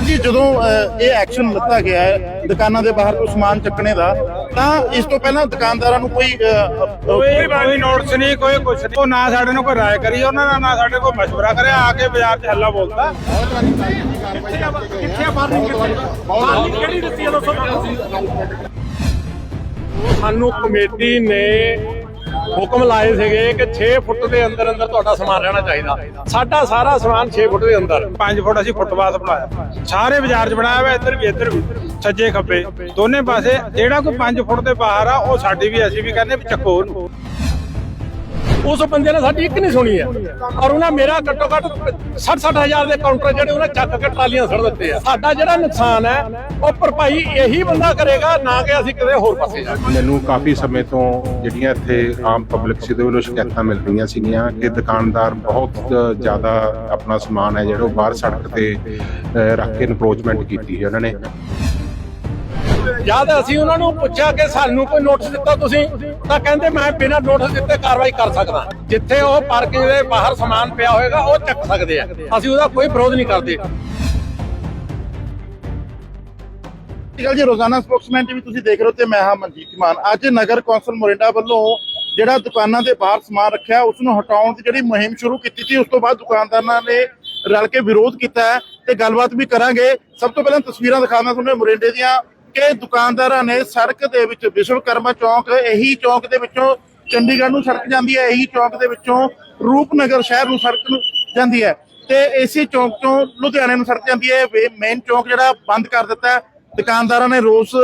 ਪ੍ਰਧਾਨ ਜੀ, ਜਦੋਂ ਇਹ ਐਕਸ਼ਨ ਲਿੱਤਾ ਗਿਆ ਹੈ ਦੁਕਾਨਾਂ ਦੇ ਬਾਹਰ ਤੋਂ ਸਮਾਨ ਚੱਕਣੇ ਦਾ, ਤਾਂ ਇਸ ਤੋਂ ਪਹਿਲਾਂ ਦੁਕਾਨਦਾਰਾਂ ਨੂੰ ਕੋਈ ਕੋਈ ਕੋਈ ਨੋਟਿਸ ਨਹੀਂ, ਕੋਈ ਕੁਛ ਨਹੀਂ। ਉਹ ਨਾ ਸਾਡੇ ਨਾਲ ਕੋਈ ਰਾਏ ਕਰੀ, ਉਹਨਾਂ ਨਾਲ ਨਾ ਸਾਡੇ ਕੋਈ ਮਸ਼ਵਰਾ ਕਰਿਆ, ਆ ਕੇ ਬਾਜ਼ਾਰ 'ਚ ਹੱਲਾ ਬੋਲਦਾ ਸਾਨੂੰ ਕਮੇਟੀ ਨੇ ਹੁਕਮ ਲਾਏ ਸੀਗੇ ਕਿ 6 ਫੁੱਟ ਦੇ ਅੰਦਰ ਅੰਦਰ ਤੁਹਾਡਾ ਸਮਾਨ ਰਹਿਣਾ ਚਾਹੀਦਾ। ਸਾਡਾ ਸਾਰਾ ਸਮਾਨ 6 ਫੁੱਟ ਦੇ ਅੰਦਰ। 5 ਫੁੱਟ ਅਸੀਂ ਫੁੱਟਪਾਥ ਬਣਾਇਆ। ਸਾਰੇ ਬਾਜ਼ਾਰ 'ਚ ਬਣਾਇਆ ਹੋਇਆ, ਇੱਧਰ ਵੀ ਇੱਧਰ ਵੀ। ਸੱਜੇ ਖੱਬੇ। ਦੋਨੇ ਪਾਸੇ ਜਿਹੜਾ ਕੋਈ 5 ਫੁੱਟ ਦੇ ਬਾਹਰ ਆ, ਉਹ ਸਾਡੀ ਵੀ, ਅਸੀਂ ਵੀ ਕਹਿੰਦੇ ਵੀ ਚੱਕੋ ਉਹਨੂੰ। ਉਸ ਬੰਦੇ ਨੇ ਸਾਡੀ ਇੱਕ ਨਹੀਂ ਸੁਣੀ ਹੈ ਔਰ ਉਹਨਾਂ ਮੇਰਾ ਘੱਟੋ ਘੱਟ 60 ਹਜ਼ਾਰ ਦੇ ਕਾਊਂਟਰ ਜਿਹੜੇ ਉਹਨਾਂ ਚੱਕ ਕੇ ਟਰਾਲੀਆਂ ਸੜ ਦਿੱਤੇ ਆ। ਸਾਡਾ ਜਿਹੜਾ ਨੁਕਸਾਨ ਹੈ, ਉਹ ਭਰਪਾਈ ਇਹੀ ਬੰਦਾ ਕਰੇਗਾ, ਨਾ ਕਿ ਅਸੀਂ ਕਿਤੇ ਹੋਰ ਪਾਸੇ ਜਾ ਮੈਨੂੰ ਕਾਫੀ ਸਮੇਂ ਤੋਂ ਜਿਹੜੀਆਂ ਇੱਥੇ ਆਮ ਪਬਲਿਕ ਸੀ ਦੇ ਵੱਲੋਂ ਸ਼ਿਕਾਇਤਾਂ ਮਿਲ ਰਹੀਆਂ ਸੀਗੀਆਂ ਕਿ ਦੁਕਾਨਦਾਰ ਬਹੁਤ ਜ਼ਿਆਦਾ ਆਪਣਾ ਸਮਾਨ ਹੈ ਜਿਹੜਾ ਉਹ ਬਾਹਰ ਸੜਕ ਤੇ ਰੱਖ ਕੇ ਇਨਕਰੋਚਮੈਂਟ ਕੀਤੀ ਹੈ ਉਹਨਾਂ ਨੇ। ਜਦ ਅਸੀਂ ਉਹਨਾਂ ਨੂੰ ਪੁੱਛਿਆ ਕਿ ਸਾਨੂੰ ਕੋਈ ਨੋਟਿਸ ਦਿੱਤਾ ਤੁਸੀਂ, ਤਾਂ ਕਹਿੰਦੇ ਮੈਂ ਬਿਨਾਂ ਨੋਟਿਸ ਦਿੱਤੇ ਕਾਰਵਾਈ ਕਰ ਸਕਦਾ। ਜਿੱਥੇ ਉਹ ਪਾਰਕਿੰਗ ਦੇ ਬਾਹਰ ਸਮਾਨ ਪਿਆ ਹੋਏਗਾ, ਉਹ ਚੱਕ ਸਕਦੇ ਆ। ਅਸੀਂ ਉਹਦਾ ਕੋਈ ਵਿਰੋਧ ਨਹੀਂ ਕਰਦੇ। ਗੱਲ ਜੀ, ਰੋਜ਼ਾਨਾ ਸਪੋਕਸਮੈਨ ਟੀਵੀ ਤੁਸੀਂ ਦੇਖ ਰਹੇ ਹੋ ਤੇ ਮੈਂ ਹਾਂ ਮਨਜੀਤ ਮਾਨ। ਅੱਜ ਨਗਰ ਕੌਂਸਲ ਮੋਰਿੰਡਾ ਵੱਲੋਂ ਜਿਹੜਾ ਦੁਕਾਨਾਂ ਦੇ ਬਾਹਰ ਸਮਾਨ ਰੱਖਿਆ, ਉਸ ਨੂੰ ਹਟਾਉਣ ਦੀ ਜਿਹੜੀ ਮੁਹਿੰਮ ਸ਼ੁਰੂ ਕੀਤੀ ਸੀ, ਉਸ ਤੋਂ ਬਾਅਦ ਦੁਕਾਨਦਾਰਾਂ ਨੇ ਰਲ ਕੇ ਵਿਰੋਧ ਕੀਤਾ ਤੇ ਗੱਲਬਾਤ ਵੀ ਕਰਾਂਗੇ। ਸਭ ਤੋਂ ਪਹਿਲਾਂ ਤਸਵੀਰਾਂ ਦਿਖਾਉਣਾ ਤੁਹਾਨੂੰ ਮੋਰਿੰਡੇ ਦੀਆਂ ਕਿ ਦੁਕਾਨਦਾਰਾਂ ਨੇ ਸੜਕ ਦੇ ਵਿੱਚ ਵਿਸ਼ਵਕਰਮਾ ਚੌਂਕ ਇਹੀ ਚੌਂਕ ਦੇ ਵਿੱਚੋਂ ਚੰਡੀਗੜ੍ਹ ਨੂੰ ਸੜਕ ਜਾਂਦੀ ਹੈ ਇਹੀ ਚੌਂਕ ਦੇ ਵਿੱਚੋਂ ਰੂਪਨਗਰ ਸ਼ਹਿਰ ਨੂੰ ਸੜਕ ਨੂੰ ਜਾਂਦੀ ਹੈ। ਤੇ ਇਸੇ ਚੌਂਕ ਤੋਂ ਲੁਧਿਆਣੇ ਨੂੰ ਸੜਕ ਜਾਂਦੀ ਹੈ ਮੇਨ ਚੌਂਕ ਜਿਹੜਾ ਬੰਦ ਕਰ ਦਿੱਤਾ ਦੁਕਾਨਦਾਰਾਂ ਨੇ ਰੋਸ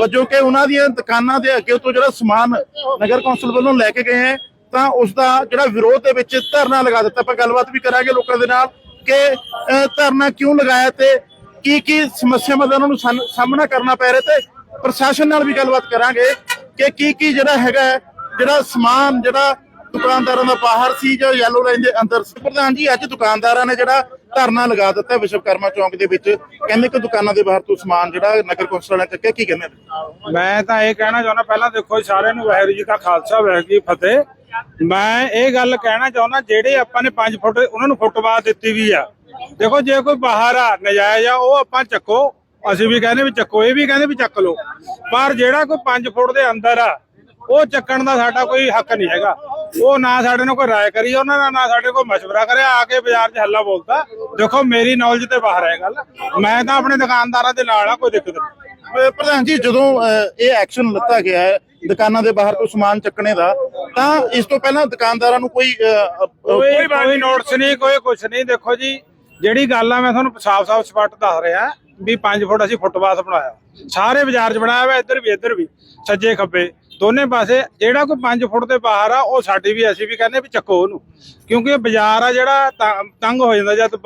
ਵਜੋਂ ਕਿ ਉਹਨਾਂ ਦੀਆਂ ਦੁਕਾਨਾਂ ਦੇ ਅੱਗੇ ਤੋਂ ਜਿਹੜਾ ਸਮਾਨ ਨਗਰ ਕੌਂਸਲ ਵੱਲੋਂ ਲੈ ਕੇ ਗਏ ਹੈ ਤਾਂ ਉਸ ਦਾ ਜਿਹੜਾ ਵਿਰੋਧ ਦੇ ਵਿੱਚ ਧਰਨਾ ਲਗਾ ਦਿੱਤਾ। ਆਪਾਂ ਗੱਲਬਾਤ ਵੀ ਕਰਾਂਗੇ ਲੋਕਾਂ ਦੇ ਨਾਲ ਕਿ ਅਹ, ਧਰਨਾ ਕਿਉਂ ਲਗਾਇਆ ਤੇ ਕੀ ਕੀ ਸਮੱਸਿਆਵਾਂ ਦਾ ਉਹਨਾਂ ਨੂੰ ਸਾਹਮ- ਸਾਹਮਣਾ ਕਰਨਾ ਪੈ ਰਿਹਾ ਤੇ ਪ੍ਰਸ਼ਾਸਨ ਨਾਲ ਵੀ ਗੱਲਬਾਤ ਕਰਾਂਗੇ ਕਿ ਕੀ ਕੀ ਜਿਹੜਾ ਹੈਗਾ ਹੈ, ਜਿਹੜਾ ਸਮਾਨ ਜਿਹੜਾ ਦੁਕਾਨਦਾਰਾਂ ਦਾ ਬਾਹਰ ਸੀ ਜਾਂ ਯੈਲੋ ਲਾਈਨ ਦੇ ਅੰਦਰ ਸੀ। ਪ੍ਰਧਾਨ ਜੀ ਅੱਜ ਦੁਕਾਨਦਾਰਾਂ ਨੇ ਜਿਹੜਾ ਧਰਨਾ ਲਗਾ ਦਿੱਤਾ ਵਿਸ਼ਵਕਰਮਾ ਚੌਂਕ ਦੇ ਵਿੱਚ। ਕਹਿੰਦੇ ਕਿ ਦੁਕਾਨਾਂ ਦੇ ਬਾਹਰ ਤੋਂ ਸਮਾਨ ਜਿਹੜਾ ਨਗਰ ਕੌਂਸਲ ਨੇ ਚੱਕਿਆ ਕੀ ਕਹਿੰਦੇ ਨੇ? ਮੈਂ ਤਾਂ ਇਹ ਕਹਿਣਾ ਚਾਹੁੰਦਾ ਪਹਿਲਾਂ ਦੇਖੋ ਜੀ ਸਾਰਿਆਂ ਨੂੰ ਵਾਹਿਗੁਰੂ ਜੀ ਕਾ ਖਾਲਸਾ ਵਾਹਿਗੁਰੂ ਜੀ ਕੀ ਫਤਿਹ। ਮੈਂ ਇਹ ਗੱਲ ਕਹਿਣਾ ਚਾਹੁੰਦਾ ਜਿਹੜੇ ਆਪਾਂ ਨੇ 5 ਫੁੱਟ ਉਹਨਾਂ ਨੂੰ ਫੁੱਟਬਾਤ ਦਿੱਤੀ ਵੀ ਆ। ਦੇਖੋ ਜੇ ਕੋਈ ਬਾਹਰ ਆ ਨਜਾਇਜ਼ ਆ ਉਹ ਆਪਾਂ ਚੱਕੋ। ਅਸੀਂ ਵੀ ਕਹਿੰਦੇ ਵੀ ਚੱਕੋ ਇਹ ਵੀ ਕਹਿੰਦੇ ਵੀ ਚੱਕ ਲਓ। ਪਰ ਜਿਹੜਾ ਕੋਈ 5 ਫੁੱਟ ਦੇ ਅੰਦਰ ਆ ਉਹ ਚੱਕਣ ਦਾ ਸਾਡਾ ਕੋਈ ਹੱਕ ਨਹੀਂ ਹੈਗਾ। ਉਹ ਨਾ ਸਾਡੇ ਨਾਲ ਕੋਈ ਰਾਏ ਕਰੀ ਉਹਨਾਂ ਨਾਲ ਨਾ ਸਾਡੇ ਕੋਈ ਮਸ਼ਵਰਾ ਕਰਿਆ ਆ ਕੇ ਬਾਜ਼ਾਰ 'ਚ ਹੱਲਾ ਬੋਲਦਾ। ਦੇਖੋ ਮੇਰੀ ਨੌਲੇਜ ਤੇ ਬਾਹਰ ਹੈ ਗੱਲ। ਮੈਂ ਤਾਂ ਆਪਣੇ ਦੁਕਾਨਦਾਰਾਂ ਦੇ ਨਾਲ ਆ ਕੋਈ ਦਿੱਕਤ ਨਹੀਂ। ਪ੍ਰਧਾਨ ਜੀ ਜਦੋਂ ਇਹ ਐਕਸ਼ਨ ਲਿੱਤਾ ਗਿਆ ਹੈ ਦੁਕਾਨਾਂ ਦੇ ਬਾਹਰ ਤੋਂ ਸਮਾਨ ਚੱਕਣੇ ਦਾ ਤਾਂ ਇਸ ਤੋਂ ਪਹਿਲਾਂ ਦੁਕਾਨਦਾਰਾਂ ਨੂੰ ਕੋਈ ਕੋਈ ਨੋਟਿਸ ਨਹੀਂ ਕੋਈ ਕੁਛ ਨਹੀਂ। ਦੇਖੋ ਜੀ ਜਿਹੜੀ ਗੱਲ ਆ, ਮੈਂ ਤੁਹਾਨੂੰ ਸਾਫ਼-ਸਾਫ਼ ਸਪੱਟ ਦੱਸ ਰਿਹਾ ਵੀ 5 ਫੁੱਟ ਅਸੀਂ ਫੁੱਟਪਾਥ ਬਣਾਇਆ। ਸਾਰੇ ਬਾਜ਼ਾਰ 'ਚ ਬਣਾਇਆ ਹੋਇਆ, ਇੱਧਰ ਵੀ ਇੱਧਰ ਵੀ, ਸੱਜੇ ਖੱਬੇ। ਦੋਨੇ ਪਾਸੇ ਜਿਹੜਾ ਕੋਈ 5 ਫੁੱਟ ਦੇ ਬਾਹਰ ਆ, ਉਹ ਸਾਡੀ ਵੀ ਅਸੀਂ ਵੀ ਕਹਿੰਦੇ ਵੀ ਚੱਕੋ ਉਹਨੂੰ। ਕਿਉਂਕਿ ਬਾਜ਼ਾਰ ਆ ਜਿਹੜਾ ਤੰਗ ਹੋ ਜਾਂਦਾ ਜਦ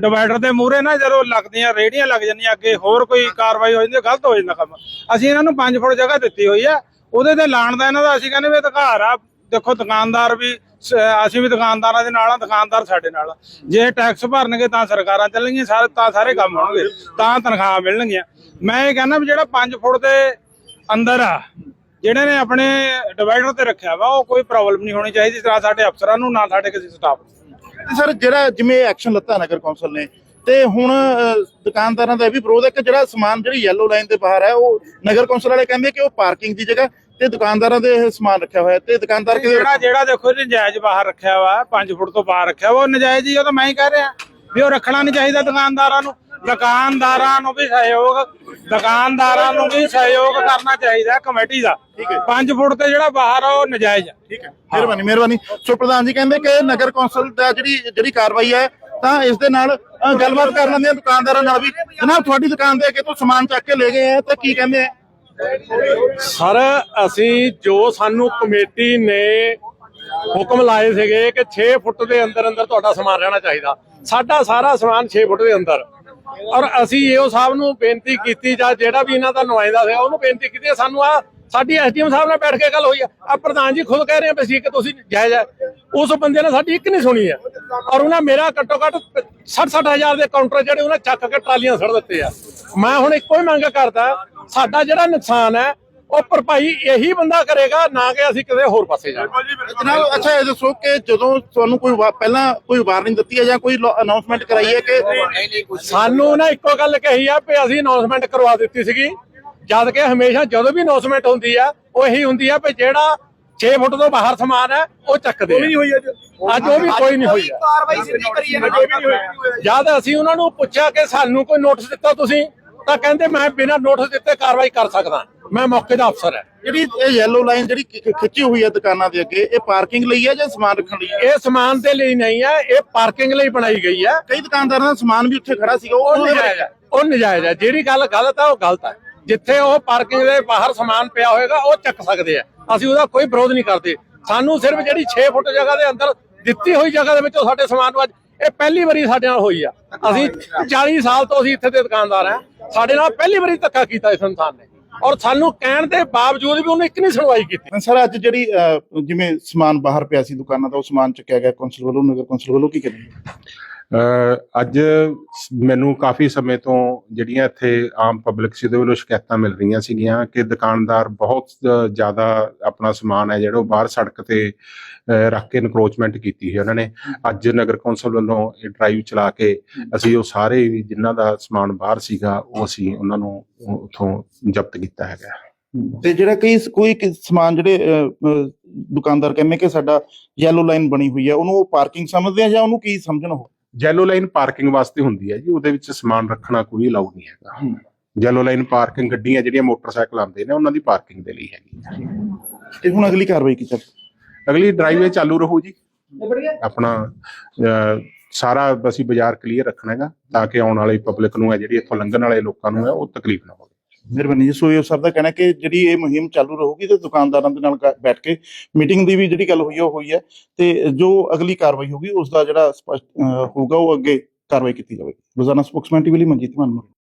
ਡਿਵਾਈਡਰ ਦੇ ਮੂਹਰੇ ਨਾ ਜਦੋਂ ਲੱਗਦੀਆਂ ਰੇੜੀਆਂ ਲੱਗ ਜਾਂਦੀਆਂ ਅੱਗੇ, ਹੋਰ ਕੋਈ ਕਾਰਵਾਈ ਹੋ ਜਾਂਦੀ, ਗਲਤ ਹੋ ਜਾਂਦਾ ਕੰਮ। ਅਸੀਂ ਇਹਨਾਂ ਨੂੰ 5 ਫੁੱਟ ਜਗ੍ਹਾ ਦਿੱਤੀ ਹੋਈ ਆ, ਉਹਦੇ ਤੇ ਲਾਣ ਦਾ ਇਹਨਾਂ ਦਾ ਅਸੀਂ ਕਹਿੰਦੇ ਵੀ ਅਧਿਕਾਰ ਆ ਦੇਖੋ ਦੁਕਾਨਦਾਰ ਵੀ ਅਸੀਂ ਵੀ ਦੁਕਾਨਦਾਰਾਂ ਦੇ ਨਾਲ ਆ ਦੁਕਾਨਦਾਰ ਸਾਡੇ ਨਾਲ ਆ। ਜੇ ਟੈਕਸ ਭਰਨਗੇ ਤਾਂ ਸਰਕਾਰਾਂ ਚੱਲਣਗੀਆਂ ਸਾਰੇ ਤਾਂ ਸਾਰੇ ਕੰਮ ਹੋਣਗੇ ਤਾਂ ਤਨਖਾਹ ਮਿਲਣਗੀਆਂ ਮੈਂ ਇਹ ਕਹਿੰਦਾ ਵੀ ਜਿਹੜਾ 5 ਫੁੱਟ ਦੇ ਅੰਦਰ ਆ ਜਿਹੜੇ ਨੇ ਆਪਣੇ ਡਿਵਾਈਡਰ ਤੇ ਰੱਖਿਆ ਵਾ ਉਹ ਕੋਈ ਪ੍ਰੋਬਲਮ ਨਹੀਂ ਹੋਣੀ ਚਾਹੀਦੀ ਨਾ ਸਾਡੇ ਅਫਸਰਾਂ ਨੂੰ ਨਾ ਸਾਡੇ ਕਿਸੇ ਸਟਾਫ ਨੂੰ ਤੇ ਸਰ ਜਿਹੜਾ ਜਿਵੇਂ ਐਕਸ਼ਨ ਲੱਤਾ ਨਗਰ ਕੌਂਸਲ ਨੇ ਤੇ ਹੁਣ ਅਹ, ਦੁਕਾਨਦਾਰਾਂ ਦਾ ਇਹ ਵੀ ਵਿਰੋਧ ਹੈ ਕਿ ਜਿਹੜਾ ਸਮਾਨ ਜਿਹੜੀ ਯੈਲੋ ਲਾਈਨ ਦੇ ਬਾਹਰ ਹੈ ਉਹ ਨਗਰ ਕੌਂਸਲ ਵਾਲੇ ਕਹਿੰਦੇ ਕਿ ਉਹ ਪਾਰਕਿੰਗ ਦੀ ਜਗ੍ਹਾ ਤੇ ਦੁਕਾਨਦਾਰਾਂ ਦੇ ਇਹ ਸਮਾਨ ਰੱਖਿਆ ਹੋਇਆ ਤੇ ਦੁਕਾਨਦਾਰ ਕਿਤੇ ਜਿਹੜਾ ਜਿਹੜਾ ਦੇਖੋ ਨਜਾਇਜ਼ ਬਾਹਰ ਰੱਖਿਆ ਵਾ 5 ਫੁੱਟ ਤੋਂ ਬਾਹਰ ਰੱਖਿਆ ਵਾ ਉਹ ਨਜਾਇਜ਼ ਹੀ ਉਹ ਤਾਂ ਮੈਂ ਹੀ ਕਹਿ ਰਿਹਾ। ਵੀ ਉਹ ਰੱਖਣਾ ਨਹੀਂ ਚਾਹੀਦਾ ਦੁਕਾਨਦਾਰਾਂ ਨੂੰ। ਦੁਕਾਨਦਾਰਾਂ ਨੂੰ ਵੀ ਸਹਿਯੋਗ ਦੁਕਾਨਦਾਰਾਂ ਨੂੰ ਵੀ ਸਹਿਯੋਗ ਕਰਨਾ ਚਾਹੀਦਾ ਕਮੇਟੀ ਦਾ। ਠੀਕ ਹੈ। 5 ਫੁੱਟ ਤੇ ਜਿਹੜਾ ਬਾਹਰ ਆ ਉਹ ਨਜਾਇਜ਼ ਆ। ਠੀਕ ਹੈ। ਮਿਹਰਬਾਨੀ ਮਿਹਰਬਾਨੀ। ਸੋ ਪ੍ਰਧਾਨ ਜੀ ਕਹਿੰਦੇ ਕਿ ਨਗਰ ਕੌਂਸਲ ਦਾ ਜਿਹੜੀ ਜਿਹੜੀ ਕਾਰਵਾਈ ਹੈ ਤਾਂ ਇਸ ਦੇ ਨਾਲ ਗੱਲਬਾਤ ਕਰ ਲੈਂਦੇ ਆ ਦੁਕਾਨਦਾਰਾਂ ਨਾਲ ਵੀ। ਜਨਾਬ ਤੁਹਾਡੀ ਦੁਕਾਨ ਦੇ ਅੱਗੇ ਤੋਂ ਸਮਾਨ ਚੱਕ ਕੇ ਲੈ ਗਏ ਆ ਤਾਂ ਕੀ ਕਹਿੰਦੇ ਆ ਸਰ, ਅਸੀਂ ਜੋ ਸਾਨੂੰ ਕਮੇਟੀ ਨੇ ਹੁਕਮ ਲਾਏ ਸੀਗੇ ਕਿ 6 ਫੁੱਟ ਦੇ ਅੰਦਰ ਅੰਦਰ ਤੁਹਾਡਾ ਸਮਾਨ ਰਹਿਣਾ ਚਾਹੀਦਾ। ਸਾਡਾ ਸਾਰਾ ਸਮਾਨ 6 ਫੁੱਟ ਦੇ ਅੰਦਰ। ਔਰ ਅਸੀਂ ਏਓ ਸਾਹਿਬ ਨੂੰ ਬੇਨਤੀ ਕੀਤੀ ਜਾਂ ਜਿਹੜਾ ਵੀ ਇਹਨਾਂ ਦਾ ਨੁਮਾਇੰਦਾ ਸੀਗਾ ਉਹਨੂੰ ਬੇਨਤੀ ਕੀਤੀ ਸਾਨੂੰ ਆ ਸਾਡੀ ਐਸਡੀਐਮ ਸਾਹਿਬ ਨਾਲ ਬੈਠ ਕੇ ਗੱਲ ਹੋਈ ਆ। ਆ ਪ੍ਰਧਾਨ ਜੀ ਖੁਦ ਕਹਿ ਰਹੇ ਆ ਵੀ ਕਿ ਤੁਸੀਂ ਜਾਇਜ਼ ਹੈ ਉਸ ਬੰਦੇ ਨੇ ਸਾਡੀ ਇੱਕ ਨਹੀਂ ਸੁਣੀ ਹੈ ਔਰ ਉਹਨਾਂ ਮੇਰਾ ਘੱਟੋ ਘੱਟ 60 ਹਜ਼ਾਰ ਦੇ ਕਾਊਂਟਰ ਜਿਹੜੇ ਉਹਨਾਂ ਚੱਕ ਕੇ ਟਰਾਲੀਆਂ ਸੜ ਦਿੱਤੇ ਆ ਮੈਂ ਹੁਣ ਇੱਕੋ ਹੀ ਮੰਗ ਕਰਦਾ ਸਾਡਾ ਜਿਹੜਾ ਨੁਕਸਾਨ ਹੈ ਉਹ ਭਰਪਾਈ ਇਹੀ ਬੰਦਾ ਕਰੇਗਾ ਨਾ ਕਿ ਅਸੀਂ ਕਿਸੇ ਹੋਰ ਪਾਸੇ ਜਾਣਾ। ਜਨਾਬ ਅੱਛਾ ਇਹ ਦੱਸੋ ਕਿ ਜਦੋਂ ਤੁਹਾਨੂੰ ਕੋਈ ਪਹਿਲਾਂ ਕੋਈ ਵਾਰਨਿੰਗ ਦਿੱਤੀ ਹੈ ਜਾਂ ਕੋਈ ਅਨਾਉਂਸਮੈਂਟ ਕਰਾਈ ਹੈ ਕਿ ਸਾਨੂੰ ਨਾ ਇੱਕੋ ਗੱਲ ਕਹੀ ਆ ਵੀ ਅਸੀਂ ਅਨਾਉਂਸਮੈਂਟ ਕਰਵਾ ਦਿੱਤੀ ਸੀਗੀ। ਜਦ ਕਿ ਹਮੇਸ਼ਾ ਜਦੋਂ ਵੀ ਅਨਾਉਂਸਮੈਂਟ ਹੁੰਦੀ ਆ ਉਹ ਇਹੀ ਹੁੰਦੀ ਆ ਵੀ ਜਿਹੜਾ 6 ਫੁੱਟ ਤੋਂ ਬਾਹਰ ਸਮਾਨ ਹੈ ਉਹ ਚੱਕਦੇ ਆ। ਹੋਈ ਅੱਜ। ਅੱਜ ਉਹ ਵੀ ਕੋਈ ਨਹੀਂ ਹੋਈ ਕਾਰਵਾਈ ਸਿੱਧੀ ਕਰੀ ਜਦ ਅਸੀਂ ਉਹਨਾਂ ਨੂੰ ਪੁੱਛਿਆ ਕਿ ਸਾਨੂੰ ਕੋਈ ਨੋਟਿਸ ਦਿੱਤਾ ਤੁਸੀਂ ਤਾਂ ਕਹਿੰਦੇ ਮੈਂ ਬਿਨਾਂ ਨੋਟਿਸ ਦਿੱਤੇ ਕਾਰਵਾਈ ਕਰ ਸਕਦਾ। ਮੈਂ ਮੌਕੇ ਦਾ ਅਫਸਰ ਹੈ। ਜਿਹੜੀ ਇਹ ਯੈਲੋ ਲਾਈਨ ਜਿਹੜੀ ਖਿੱਚੀ ਹੋਈ ਹੈ ਦੁਕਾਨਾਂ ਦੇ ਅੱਗੇ ਇਹ ਪਾਰਕਿੰਗ ਲਈ ਹੈ ਜਾਂ ਸਮਾਨ ਰੱਖਣ ਲਈ ਹੈ? ਇਹ ਸਮਾਨ ਦੇ ਲਈ ਨਹੀਂ ਹੈ ਇਹ ਪਾਰਕਿੰਗ ਲਈ ਬਣਾਈ ਗਈ ਹੈ। ਕਈ ਦੁਕਾਨਦਾਰਾਂ ਦਾ ਸਮਾਨ ਵੀ ਉੱਥੇ ਖੜਾ ਸੀਗਾ ਉਹ ਨਜਾਇਜ਼ ਹੈ ਉਹ ਨਜਾਇਜ਼ ਹੈ। ਜਿਹੜੀ ਗੱਲ ਗਲਤ ਹੈ ਉਹ ਗਲਤ ਹੈ। ਜਿੱਥੇ ਉਹ ਪਾਰਕਿੰਗ ਦੇ ਬਾਹਰ ਸਮਾਨ ਪਿਆ ਹੋਏਗਾ ਉਹ ਚੱਕ ਸਕਦੇ ਆ ਅਸੀਂ ਉਹਦਾ ਕੋਈ ਵਿਰੋਧ ਨਹੀਂ ਕਰਦੇ। ਸਾਨੂੰ ਸਿਰਫ ਜਿਹੜੀ 6 ਫੁੱਟ ਜਗ੍ਹਾ ਦੇ ਅੰਦਰ ਦਿੱਤੀ ਹੋਈ ਜਗ੍ਹਾ ਦੇ ਵਿੱਚੋਂ ਸਾਡੇ ਸਮਾਨ ਨੂੰ ਇਹ ਪਹਿਲੀ ਵਾਰੀ ਸਾਡੇ ਨਾਲ ਹੋਈ ਆ। ਅਸੀਂ 40 ਸਾਲ ਤੋਂ ਅਸੀਂ ਇੱਥੇ ਦੇ ਦੁਕਾਨਦਾਰ ਆ। ਸਾਡੇ ਨਾਲ ਪਹਿਲੀ ਵਾਰੀ ਧੱਕਾ ਕੀਤਾ ਇਸ ਇਨਸਾਨ ਨੇ। ਔਰ ਸਾਨੂੰ ਕਹਿਣ ਦੇ ਬਾਵਜੂਦ ਵੀ ਉਹਨੇ ਇੱਕ ਨਹੀਂ ਸੁਣਵਾਈ ਕੀਤੀ। ਸਰ ਅੱਜ ਜਿਹੜੀ ਅਹ, ਜਿਵੇਂ ਸਮਾਨ ਬਾਹਰ ਪਿਆ ਸੀ ਦੁਕਾਨਾਂ ਦਾ ਉਹ ਸਮਾਨ ਚੱਕਿਆ ਗਿਆ। ਕੌਂਸਲ ਵੱਲੋਂ ਨਗਰ ਕੌਂਸਲ ਵੱਲੋਂ ਕੀ ਕਹਿੰਦੇ ਅੱਜ ਮੈਨੂੰ ਕਾਫੀ ਸਮੇਂ ਤੋਂ ਜਿਹੜੀਆਂ ਇੱਥੇ ਆਮ ਪਬਲਿਕ ਸੀ ਦੇ ਵੱਲੋਂ ਸ਼ਿਕਾਇਤਾਂ ਮਿਲ ਰਹੀਆਂ ਸੀਗੀਆਂ ਕਿ ਦੁਕਾਨਦਾਰ ਬਹੁਤ ਜ਼ਿਆਦਾ ਆਪਣਾ ਸਮਾਨ ਹੈ ਜਿਹੜਾ ਉਹ ਬਾਹਰ ਸੜਕ ਤੇ ਰੱਖ ਕੇ ਇਨਕਰੋਚਮੈਂਟ ਕੀਤੀ ਹੈ ਉਹਨਾਂ ਨੇ। ਅੱਜ ਨਗਰ ਕੌਂਸਲ ਵੱਲੋਂ ਇਹ ਡਰਾਈਵ ਚਲਾ ਕੇ ਅਸੀਂ ਉਹ ਸਾਰੇ ਵੀ ਜਿਨ੍ਹਾਂ ਦਾ ਸਮਾਨ ਬਾਹਰ ਸੀਗਾ, ਉਹ ਅਸੀਂ ਉਹਨਾਂ ਨੂੰ ਉਥੋਂ ਜ਼ਬਤ ਕੀਤਾ ਹੈਗਾ। ਤੇ ਜਿਹੜਾ ਕਈ ਕੋਈ ਸਮਾਨ ਜਿਹੜੇ ਦੁਕਾਨਦਾਰ ਕਹਿੰਦੇ ਕਿ ਸਾਡਾ ਯੈਲੋ ਲਾਈਨ ਬਣੀ ਹੋਈ ਹੈ, ਉਹਨੂੰ ਉਹ ਪਾਰਕਿੰਗ ਸਮਝਦੇ ਆ ਜਾਂ ਉਹਨੂੰ ਕੀ ਸਮਝਣ ਉਹ ਜੈਲੋ ਲਾਈਨ ਪਾਰਕਿੰਗ ਵਾਸਤੇ ਹੁੰਦੀ ਹੈ ਜੀ ਉਹਦੇ ਵਿੱਚ ਸਮਾਨ ਰੱਖਣਾ ਕੋਈ ਅਲਾਉ ਨਹੀਂ ਹੈਗਾ। ਜੈਲੋ ਲਾਈਨ ਪਾਰਕਿੰਗ ਗੱਡੀਆਂ ਜਿਹੜੀਆਂ ਮੋਟਰਸਾਈਕਲ ਆਉਂਦੇ ਨੇ ਉਹਨਾਂ ਦੀ ਪਾਰਕਿੰਗ ਦੇ ਲਈ ਹੈਗੀ। ਤੇ ਹੁਣ ਅਗਲੀ ਕਾਰਵਾਈ ਕੀ ਚੱਲ ਅਗਲੀ ਡਰਾਈਵੇ ਚਾਲੂ ਰਹੂ ਜੀ। ਆਪਣਾ ਸਾਰਾ ਅਸੀਂ ਬਾਜ਼ਾਰ ਕਲੀਅਰ ਰੱਖਣਾ ਹੈਗਾ ਤਾਂ ਕਿ ਆਉਣ ਵਾਲੀ ਪਬਲਿਕ ਨੂੰ ਹੈ ਜਿਹੜੀ ਇੱਥੋਂ ਲੰਘਣ ਵਾਲੇ ਲੋਕਾਂ ਨੂੰ ਹੈ ਉਹ ਤਕਲੀਫ ਨਾ ਹੋਵੇ। ਮਿਹਰਬਾਨੀ ਜੀ। ਸੋ ਇਹ ਦਾ ਕਹਿਣਾ ਕਿ ਜਿਹੜੀ ਇਹ ਮੁਹਿੰਮ ਚਾਲੂ ਰਹੂਗੀ ਤੇ ਦੁਕਾਨਦਾਰਾਂ ਦੇ ਨਾਲ ਗ- ਬੈਠ ਕੇ ਮੀਟਿੰਗ ਦੀ ਵੀ ਜਿਹੜੀ ਗੱਲ ਹੋਈ ਹੈ ਉਹ ਹੋਈ ਹੈ ਤੇ ਜੋ ਅਗਲੀ ਕਾਰਵਾਈ ਹੋਊਗੀ ਉਸ ਦਾ ਜਿਹੜਾ ਸਪਸ਼ਟ ਅਹ, ਹੋਊਗਾ ਉਹ ਅੱਗੇ ਕਾਰਵਾਈ ਕੀਤੀ ਜਾਵੇਗੀ। ਰੋਜ਼ਾਨਾ ਸਪੋਕਸਮੈਨ ਟੀਵੀ ਲਈ ਮਨਜੀਤ ਮਾਨ